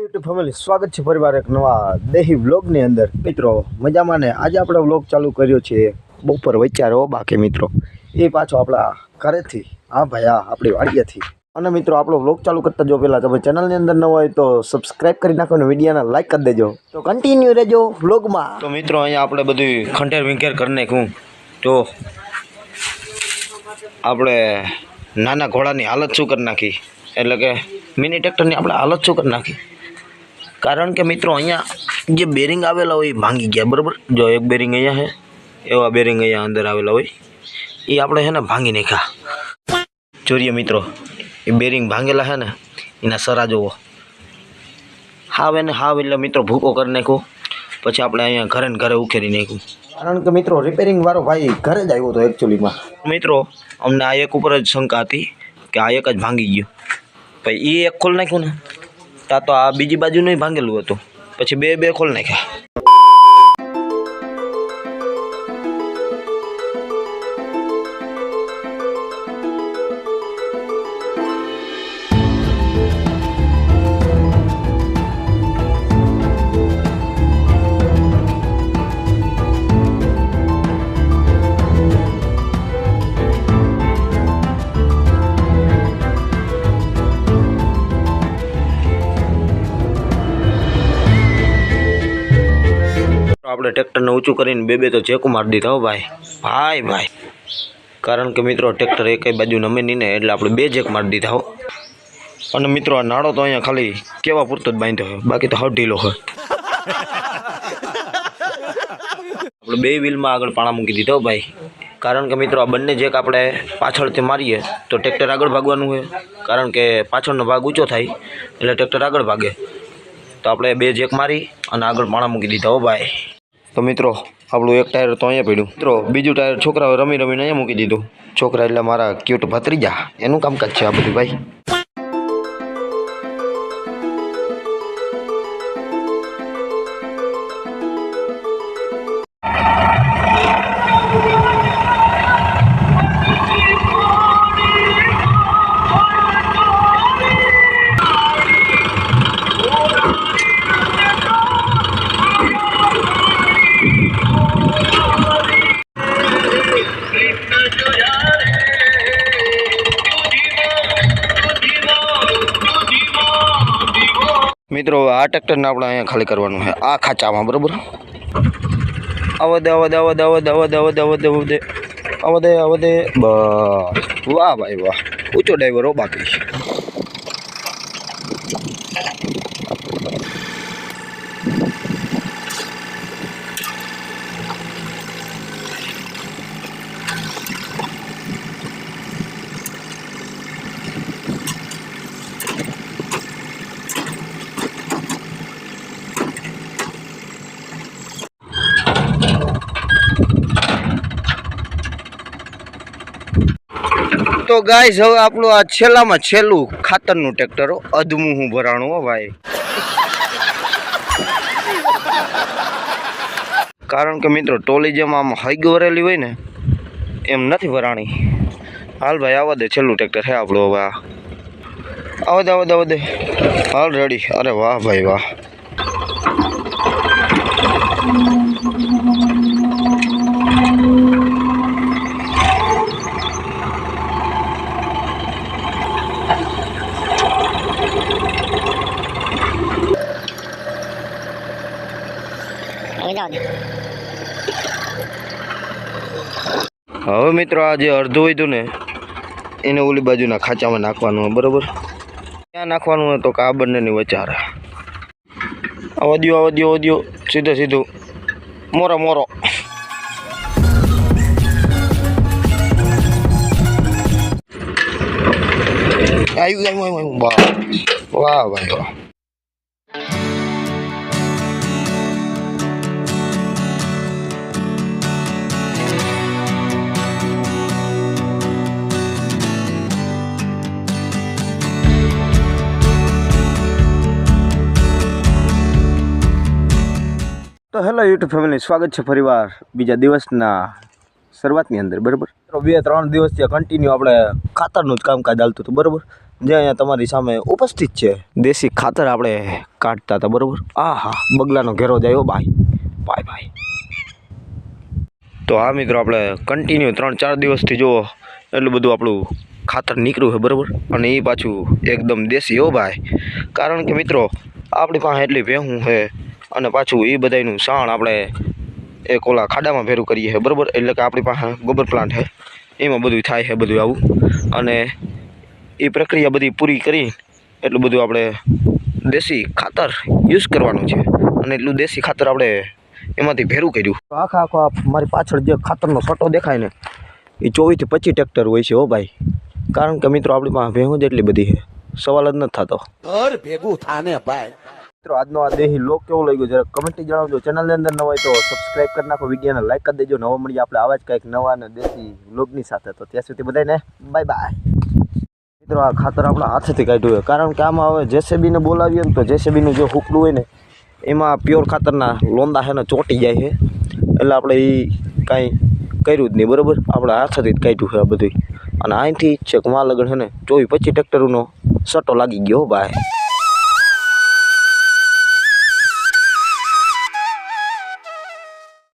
YouTube family સ્વાગત છે ફરીવાર એક નવા દેહી વ્લોગની અંદર. મિત્રો, મજામાં ને? આજે આપણે વ્લોગ ચાલુ કર્યો છે બપોર વિચારો બાકી, મિત્રો. એ પાછો આપણા ઘરેથી. હા ભાઈ, હા, આપણી વાડિયાથી અને મિત્રો, આપણો વ્લોગ ચાલુ કરતા જો પહેલાં તમે ચેનલની અંદર ન હોય તો સબસ્ક્રાઇબ કરી નાખો અને વિડીયોને લાઈક કરી દેજો. તો કન્ટિન્યુ રહેજો વ્લોગમાં તો મિત્રો, અહીંયા આપણે બધું ખંડેર વિંખેર કરી નાખ્યું. તો આપણે નાના ઘોડાની હાલત શું કરી નાખી? એટલે કે મિની ટ્રેક્ટરની આપણે હાલત શું કરી નાખી? કારણ કે મિત્રો અહીંયા જે બેરિંગ આવેલા હોય એ ભાંગી ગયા બરાબર? જો એક બેરિંગ અહીંયા છે એવા બેરિંગ અહીંયા અંદર આવેલા હોય એ આપણે છે ને ભાંગી નાખ્યા. જોઈએ મિત્રો એ બેરિંગ ભાંગેલા છે ને એના સરા જુઓ હાવ એને હાવ એટલે મિત્રો ભૂકો કરી નાખ્યો. પછી આપણે અહીંયા ઘરે ને ઘરે ઉખેરી નાખ્યું. કારણ કે મિત્રો રિપેરિંગ વાળો ભાઈ ઘરે જ આવ્યો હતો એકચ્યુઅલીમાં મિત્રો અમને આ એક ઉપર જ શંકા હતી કે આ એક જ ભાંગી ગયું. પછી એ એક ખોલ નાખ્યું ને? તા તો આ બીજી બાજુ નહીં ભાંગેલું હતું. પછી બે બે ખોલ નાખ્યા. આપણે ટ્રેક્ટરને ઊંચું કરીને બે બે તો ચેકું મારી દીધા હો ભાઈ. ભાઈ ભાઈ. કારણ કે મિત્રો, ટ્રેક્ટર એકેય બાજુ નમે નહીં ને, એટલે આપણે બે જેક મારી દીધા હો. અને મિત્રો, આ નાળો તો અહીંયા ખાલી કેવા પૂરતો જ બાંધ્યો હોય બાકી તો હાવ ઢીલો હોય આપણે બે વ્હીલમાં આગળ પાણા મૂકી દીધો ભાઈ. કારણ કે મિત્રો, આ બંને જેક આપણે પાછળથી મારીએ તો ટ્રેક્ટર આગળ ભાગવાનું હોય કારણ કે પાછળનો ભાગ ઊંચો થાય, એટલે ટ્રેક્ટર આગળ ભાગે. તો આપણે બે જેક મારી અને આગળ પાણા મૂકી દીધા હો ભાઈ. તો મિત્રો, આપણું એક ટાયર તો અહીંયા પડ્યું. મિત્રો, બીજું ટાયર છોકરાઓ રમી રમીને અહીંયા મૂકી દીધું. છોકરા એટલે મારા ક્યુટ ભત્રીજા. એનું કામકાજ છે આ બધું, ભાઈ. મિત્રો, આ ટ્રેક્ટરને આપણે અહીંયા ખાલી કરવાનું છે. આ ખાચામાં, બરાબર? આવા દે આવા દે આવા દે આવા દે આવા દે આવા દે આવા દે આવા દે આવા દે આવા દે બસ. વાહ ભાઈ વાહ. ઊંચો ડ્રાઈવર હો, બાકી. તો ગાય હવે આપણું આ છેલ્લામાં છેલ્લું ખાતરનું ટ્રેક્ટર. અધમું હું ભરાણું ભાઈ. કારણ કે મિત્રો, ટોલી જેમ આમ હૈગ વરેલી હોય ને, એમ નથી ભરાણી. હાલ ભાઈ, આવા દે, છેલ્લું ટ્રેક્ટર છે આપણું હવે આ. આવવા દે આવવા દે આવવા દે. હાલ રેડી અરે વાહ ભાઈ, વાહ. હવે મિત્રો આ જે અડધું હતું ને, એને ઓલી બાજુના ખાંચામાં નાખવાનું હોય, બરોબર? ક્યાં નાખવાનું હોય તો આ બંનેની વચારે આવા દ્યો આવા સીધો, સીધું. મોરો મોરો. આવ્યું આવ્યું આવ્યું વાહ વાહ ભાઈ વાહ. તો હેલો યુટ્યુબ ફેમિલી, સ્વાગત છે ફરીવાર બીજા દિવસના શરૂઆતની અંદર, બરાબર? બે ત્રણ દિવસથી કન્ટિન્યુ આપણે ખાતરનું જ કામકાજ ચાલતું હતું, બરાબર? જે અહીંયા તમારી સામે ઉપસ્થિત છે, દેશી ખાતર આપણે કાઢતા હતા, બરાબર? આ હા બગલાનો ઘેરો જાય હો ભાઈ ભાઈ ભાઈ. તો હા મિત્રો, આપણે કન્ટિન્યુ ત્રણ ચાર દિવસથી જુઓ, એટલું બધું આપણું ખાતર નીકળ્યું છે, બરાબર? અને એ પાછું એકદમ દેશી હો, ભાઈ. કારણ કે મિત્રો, આપણી પાસે એટલી ભેહું છે અને પાછું એ બધાયનું સાણ આપણે એક ઓલા ખાડામાં ભેરું કરીએ છીએ બરાબર? એટલે કે આપણી પાસે ગોબર પ્લાન્ટ છે એમાં બધું થાય છે બધું આવું. અને એ પ્રક્રિયા બધી પૂરી કરી એટલું બધું આપણે દેશી ખાતર યુઝ કરવાનું છે. અને એટલું દેશી ખાતર આપણે એમાંથી ભેરું કર્યું. આખા આખો મારી પાછળ જે ખાતરનો સટો દેખાય ને એ ચોવીસથી પચીસ ટ્રેક્ટર હોય છે હો ભાઈ. કારણ કે મિત્રો આપણી પાસે ભેહું જ એટલી બધી છે. સવાલ જ નથી થતો. ભેગું થાને ભાઈ. મિત્રો, આજનો આ દેહી લોક કેવો લાગ્યો જરા કમેન્ટથી જણાવજો. ચેનલની અંદર ન હોય તો સબસ્ક્રાઇબ કરી નાખો વિડીયોને લાઈક કરી દેજો. નવો મળીએ આપણે આવા જ કંઈક નવા અને દેશી વ્લોગની સાથે. તો ત્યાં સુધી બધાને બાય બાય મિત્રો, આ ખાતર આપણા હાથેથી કાઢ્યું હોય કારણ કે આમાં હવે જેસીબીને બોલાવીએ ને તો જેસીબીનું જે હુકડું હોય ને, એમાં પ્યોર ખાતરના લોંદા છે ને ચોંટી જાય છે. એટલે આપણે એ કાંઈ કર્યું જ નહીં, બરાબર? આપણે હાથેથી જ કાઢ્યું છે આ બધું અને અહીંથી છેકમાં લગન છે ને, ચોવીસ પચીસ ટ્રેક્ટરનો સટો લાગી ગયો ભાઈ.